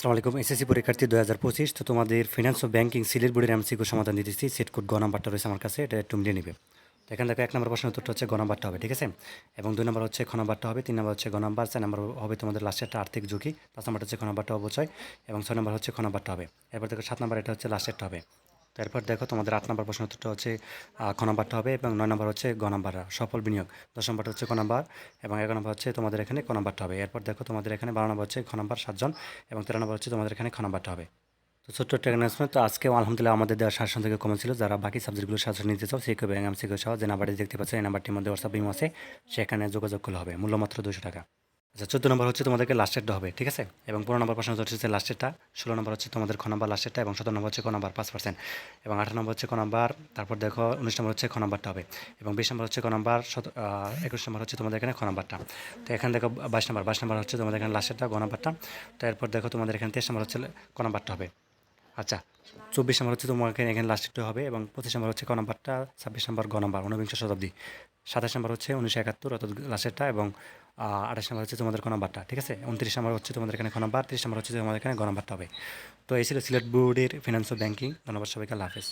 আসসালামু আলাইকুম। এসএসসি পরীক্ষার্থী দু হাজার পঁচিশ। তো তোমাদের ফিনান্স ও ব্যাঙ্কিং সিলেট বোর্ডের এমসিকিউ সমাধান দিতেছি সেট কোড গ নাম্বারটা রয়েছে আমার কাছে, এটা একটু মিলিয়ে নেবে। তো এখানে দেখো এক নম্বর প্রশ্নের উত্তরটা হচ্ছে গ নাম্বারটা হবে, ঠিক আছে? এবং দুই নম্বর হচ্ছে খ নাম্বারটা হবে, তিন নম্বর হচ্ছে গ নাম্বার, চার নম্বর হবে তোমাদের লাস্টের একটা আর্থিক ঝুঁকি, পাঁচ নম্বরটা হচ্ছে খ নাম্বারটা অবচয় এবং ছয় নম্বর হচ্ছে খ নাম্বারটা হবে। এরপর দেখো সাত নম্বর, এটা হচ্ছে লাস্টেরটা হবে। তারপর দেখো তোমাদের আট নম্বর প্রশ্ন উত্তরটা হচ্ছে খ নাম্বারটা হবে এবং নয় নম্বর হচ্ছে গ নাম্বার সফল বিনিয়োগ। দশ নম্বরটা হচ্ছে ক নাম্বার এবং এগারো নম্বর হচ্ছে তোমাদের এখানে ক নাম্বারটা হবে। এরপর দেখো তোমাদের এখানে বারো নম্বর হচ্ছে খ নাম্বার সাতজন এবং তেরো নম্বর হচ্ছে তোমাদের এখানে খ নাম্বারটা হবে। তো ছোট্ট একটা announcement, তো আজকে আলহামদুলিল্লাহ আমাদের দেওয়ার শাসন থেকে কমন ছিল। যারা বাকি সাবজেক্টগুলো শাসন নিতে চাও সেই কবে এম সিকে সহ যে নাম্বারটি দেখতে পাচ্ছ এই নাম্বারটির মধ্যে হোয়াটসঅ্যাপ বিম আছে সেখানে যোগাযোগ করলে হবে। মূল্য মাত্র দুশো টাকা। আচ্ছা চোদ্দ নম্বর হচ্ছে তোমাদেরকে লাস্টেরটা হবে ঠিক আছে এবং পনেরো নম্বর প্রশ্ন হচ্ছে লাস্টেরটা ষোলো নম্বর হচ্ছে তোমাদের খ নম্বর লাস্টেরটা এবং সতেরো নম্বর হচ্ছে ক নম্বর পাঁচ পার্সেন্ট এবং আঠারো নম্বর হচ্ছে ক নম্বর তারপর দেখো উনিশ নম্বর হচ্ছে খ নম্বরটা হবে এবং বিশ নম্বর হচ্ছে ক নম্বর একুশ নম্বর হচ্ছে তোমাদের এখানে খ নম্বরটা তো এখানে দেখো বাইশ নম্বর বাইশ নম্বর হচ্ছে তোমাদের এখানে লাস্টেরটা গ নম্বরটা তো এরপর দেখো তোমাদের এখানে তেইশ নম্বর হচ্ছে ক নম্বরটা হবে আচ্ছা চব্বিশ নম্বর হচ্ছে তোমার এখানে এখানে লাস্টেরটা হবে এবং পঁচিশ নম্বর হচ্ছে ক নম্বরটা ছাব্বিশ নম্বর গ নম্বর ঊনবিংশ শতাব্দী সাতাশ নম্বর হচ্ছে উনিশশো একাত্তর অর্থাৎ লাস্টেরটা এবং আঠাশ নম্বর হচ্ছে তোমাদের নম্বরটা, ঠিক আছে? উনত্রিশ নম্বর হচ্ছে তোমাদের এখানে নম্বর, তিরিশ নম্বর হচ্ছে তোমাদের এখানে নম্বরটা হবে। তো এই ছিল সিলেট বোর্ডের ফিনান্স ব্যাঙ্কিং ধন্যবাদ সবাইকে, আল্লাহ হাফেজ।